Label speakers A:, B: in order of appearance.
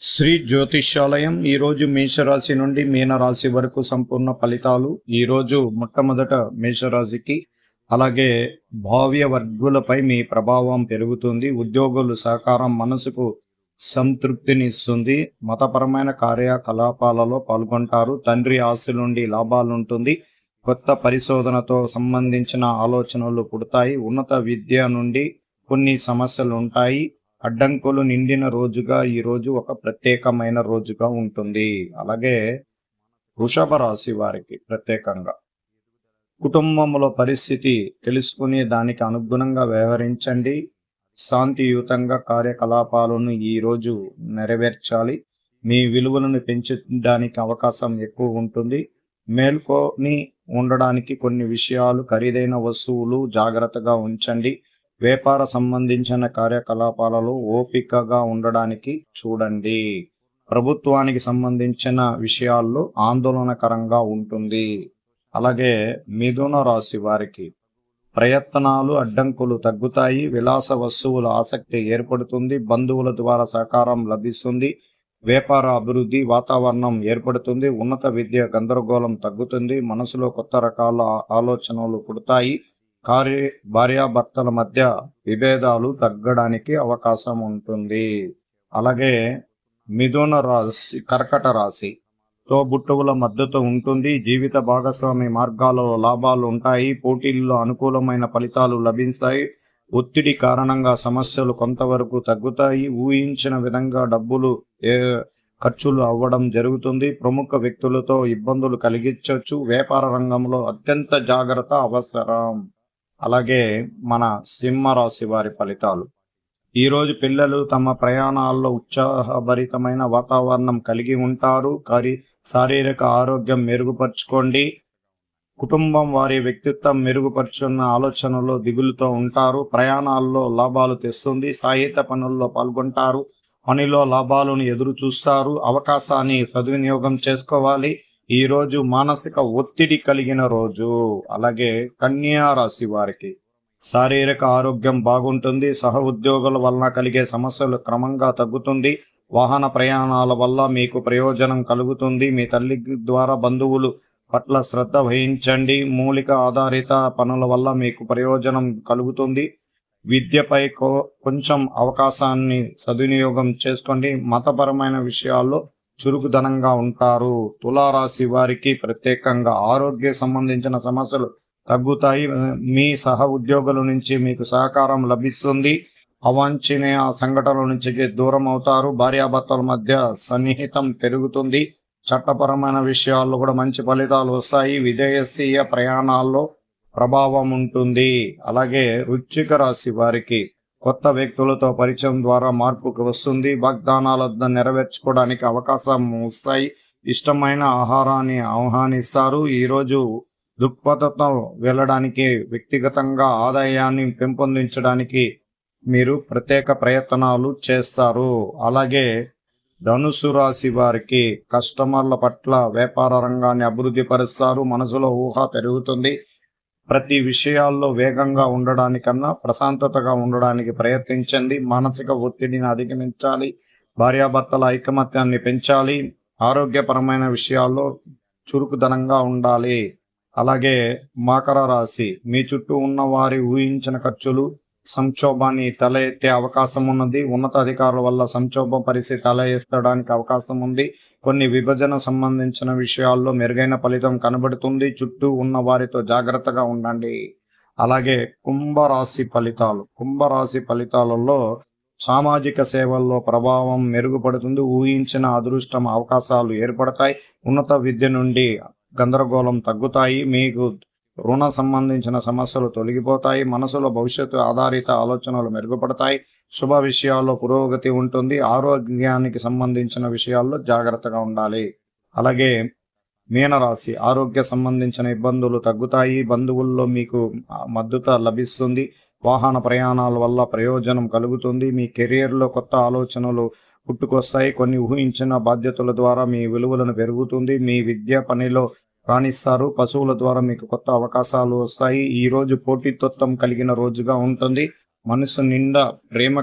A: శ్రీ జ్యోతిష్యాలయం ఈరోజు మేషరాశి నుండి మీనరాశి వరకు సంపూర్ణ ఫలితాలు. ఈరోజు మొట్టమొదట మేషరాశికి అలాగే భావ్య వర్గులపై మీ ప్రభావం పెరుగుతుంది. ఉద్యోగులు సహకారం మనసుకు సంతృప్తినిస్తుంది. మతపరమైన కార్యకలాపాలలో పాల్గొంటారు. తండ్రి ఆస్తి నుండి లాభాలుంటుంది కొత్త పరిశోధనతో సంబంధించిన ఆలోచనలు పుడతాయి. ఉన్నత విద్య నుండి కొన్ని సమస్యలు ఉంటాయి. అడ్డంకులు నిండిన రోజుగా ఈ రోజు ఒక ప్రత్యేకమైన రోజుగా ఉంటుంది. అలాగే వృషభ రాశి వారికి ప్రత్యేకంగా. కుటుంబంలో పరిస్థితి తెలుసుకుని దానికి అనుగుణంగా వ్యవహరించండి. శాంతియుతంగా కార్యకలాపాలను ఈ రోజు నెరవేర్చాలి. మీ విలువలను పెంచడానికి అవకాశం ఎక్కువ ఉంటుంది. మేల్కొని ఉండడానికి కొన్ని విషయాలు ఖరీదైన వస్తువులు జాగ్రత్తగా ఉంచండి. వ్యాపార సంబంధించిన కార్యకలాపాలలో ఓపికగా ఉండడానికి చూడండి. ప్రభుత్వానికి సంబంధించిన విషయాల్లో ఆందోళనకరంగా ఉంటుంది. అలాగే మిథున రాశి వారికి ప్రయత్నాలు అడ్డంకులు తగ్గుతాయి. విలాస వస్తువుల ఆసక్తి ఏర్పడుతుంది. బంధువుల ద్వారా సహకారం లభిస్తుంది. వ్యాపార అభివృద్ధి వాతావరణం ఏర్పడుతుంది. ఉన్నత విద్య గందరగోళం తగ్గుతుంది. మనసులో కొత్త రకాల ఆలోచనలు పుడతాయి. కార్య భార్యాభర్తల మధ్య విభేదాలు తగ్గడానికి అవకాశం ఉంటుంది. అలాగే మిథున రాశి కర్కట రాశి తోబుట్టువుల మద్దతు ఉంటుంది. జీవిత భాగస్వామి మార్గాలలో లాభాలు ఉంటాయి. పోటీల్లో అనుకూలమైన ఫలితాలు లభిస్తాయి. ఒత్తిడి కారణంగా సమస్యలు కొంతవరకు తగ్గుతాయి. ఊహించిన విధంగా డబ్బులు ఏ ఖర్చులు అవ్వడం జరుగుతుంది. ప్రముఖ వ్యక్తులతో ఇబ్బందులు కలిగించవచ్చు. వ్యాపార రంగంలో అత్యంత జాగ్రత్త అవసరం. అలాగే మన సింహరాశి వారి ఫలితాలు. ఈరోజు పిల్లలు తమ ప్రయాణాల్లో ఉత్సాహభరితమైన వాతావరణం కలిగి ఉంటారు. కరి శారీరక ఆరోగ్యం మెరుగుపరుచుకోండి. కుటుంబం వారి వ్యక్తిత్వం మెరుగుపరుచున్న ఆలోచనలో దిగులుతో ఉంటారు. ప్రయాణాల్లో లాభాలు తెస్తుంది. సాహిత్య పనుల్లో పాల్గొంటారు. పనిలో లాభాలను ఎదురు చూస్తారు అవకాశాన్ని సద్వినియోగం చేసుకోవాలి. ఈరోజు మానసిక ఒత్తిడి కలిగిన రోజు. అలాగే కన్యా రాశి వారికి శారీరక ఆరోగ్యం బాగుంటుంది. సహ ఉద్యోగుల వలన కలిగే సమస్యలు క్రమంగా తగ్గుతుంది. వాహన ప్రయాణాల వల్ల మీకు ప్రయోజనం కలుగుతుంది. మీ తల్లి ద్వారా బంధువులు పట్ల శ్రద్ధ వహించండి. మూలిక ఆధారిత పనుల వల్ల మీకు ప్రయోజనం కలుగుతుంది. విద్యపై కొంచెం అవకాశాన్ని సద్వినియోగం చేసుకోండి. మతపరమైన విషయాల్లో చురుకుదనంగా ఉంటారు. తులారాశి వారికి ప్రత్యేకంగా ఆరోగ్య సంబంధించిన సమస్యలు తగ్గుతాయి. మీ సహ ఉద్యోగుల నుంచి మీకు సహకారం లభిస్తుంది. అవాంఛనీయ సంఘటనల నుంచి దూరం అవుతారు. భార్యాభర్తల మధ్య సన్నిహితం పెరుగుతుంది. చట్టపరమైన విషయాల్లో కూడా మంచి ఫలితాలు వస్తాయి. విదేశీయ ప్రయాణాల్లో ప్రభావం ఉంటుంది. అలాగే రుచిక రాశి వారికి కొత్త వ్యక్తులతో పరిచయం ద్వారా మార్పుకు వస్తుంది. వాగ్దానాల నెరవేర్చుకోవడానికి అవకాశం వస్తాయి. ఇష్టమైన ఆహారాన్ని ఆహ్వానిస్తారు. ఈరోజు దృక్పథంతో వెళ్ళడానికి వ్యక్తిగతంగా ఆదాయాన్ని పెంపొందించడానికి మీరు ప్రత్యేక ప్రయత్నాలు చేస్తారు. అలాగే ధనుసు రాశి వారికి కస్టమర్ల పట్ల వ్యాపార రంగాన్ని అభివృద్ధి పరుస్తారు. మనసులో ఊహ పెరుగుతుంది. ప్రతి విషయాల్లో వేగంగా ఉండడానికన్నా ప్రశాంతతగా ఉండడానికి ప్రయత్నించండి. మానసిక ఒత్తిడిని అధిగమించాలి. భార్యాభర్తల ఐకమత్యాన్ని పెంచాలి. ఆరోగ్యపరమైన విషయాల్లో చురుకుదనంగా ఉండాలి. అలాగే మకర రాశి మీ చుట్టూ ఉన్న వారి ఊహించిన ఖర్చులు సంక్షోభాన్ని తల ఎత్తే అవకాశం ఉన్నది. ఉన్నత అధికారుల వల్ల సంక్షోభ పరిస్థితి తల ఎత్తడానికి అవకాశం ఉంది. కొన్ని విభజన సంబంధించిన విషయాల్లో మెరుగైన ఫలితం కనబడుతుంది. చుట్టూ ఉన్న వారితో జాగ్రత్తగా ఉండండి. అలాగే కుంభరాశి ఫలితాలు. కుంభరాశి ఫలితాలలో సామాజిక సేవల్లో ప్రభావం మెరుగుపడుతుంది. ఊహించిన అదృష్టం అవకాశాలు ఏర్పడతాయి. ఉన్నత విద్య నుండి గందరగోళం తగ్గుతాయి. మీకు రుణ సంబంధించిన సమస్యలు తొలగిపోతాయి మనసులో భవిష్యత్తు ఆధారిత ఆలోచనలు మెరుగుపడతాయి శుభ విషయాల్లో పురోగతి ఉంటుంది ఆరోగ్యానికి సంబంధించిన విషయాల్లో జాగ్రత్తగా ఉండాలి. అలాగే మీనరాశి ఆరోగ్య సంబంధించిన ఇబ్బందులు తగ్గుతాయి బంధువుల్లో మీకు మద్దతు లభిస్తుంది వాహన ప్రయాణాల వల్ల ప్రయోజనం కలుగుతుంది మీ కెరియర్లో కొత్త ఆలోచనలు పుట్టుకొస్తాయి కొన్ని ఊహించిన బాధ్యతల ద్వారా మీ విలువలను పెరుగుతుంది మీ విద్య పనిలో రాణిస్తారు. పశువుల ద్వారా మీకు కొత్త అవకాశాలు వస్తాయి. ఈ రోజు పోటీతత్వం కలిగిన రోజుగా ఉంటుంది. మనసు నిండా ప్రేమ